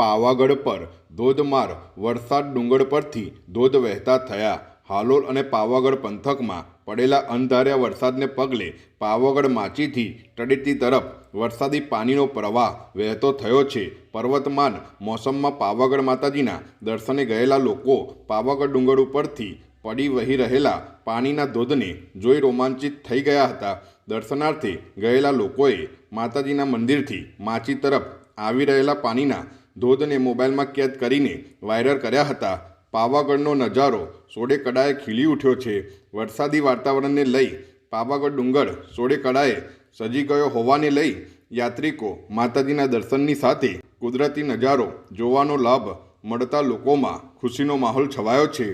પાવાગઢ પર ધોધમાર વરસાદ ડુંગર પરથી ધોધ વહેતા થયા. હાલોલ અને પાવાગઢ પંથકમાં પડેલા અંધાર્યા વરસાદને પગલે પાવાગઢ માચીથી તળેટી તરફ વરસાદી પાણીનો પ્રવાહ વહેતો થયો છે. પર્વતમાન મોસમમાં પાવાગઢ માતાજીના દર્શને ગયેલા લોકો પાવાગઢ ડુંગર ઉપરથી પડી વહી રહેલા પાણીના ધોધને જોઈ રોમાંચિત થઈ ગયા હતા. દર્શનાર્થે ગયેલા લોકોએ માતાજીના મંદિરથી માચી તરફ આવી રહેલા પાણીના ધોધને મોબાઈલમાં કેદ કરીને વાયરલ કર્યા હતા. પાવાગઢનો નજારો સોડે કડાએ ખીલી ઉઠ્યો છે. વરસાદી વાતાવરણને લઈ પાવાગઢ ડુંગર સોડે કડાએ સજી ગયો હોવાને લઈ યાત્રિકો માતાજીના દર્શનની સાથે કુદરતી નજારો જોવાનો લાભ મળતા લોકોમાં ખુશીનો માહોલ છવાયો છે.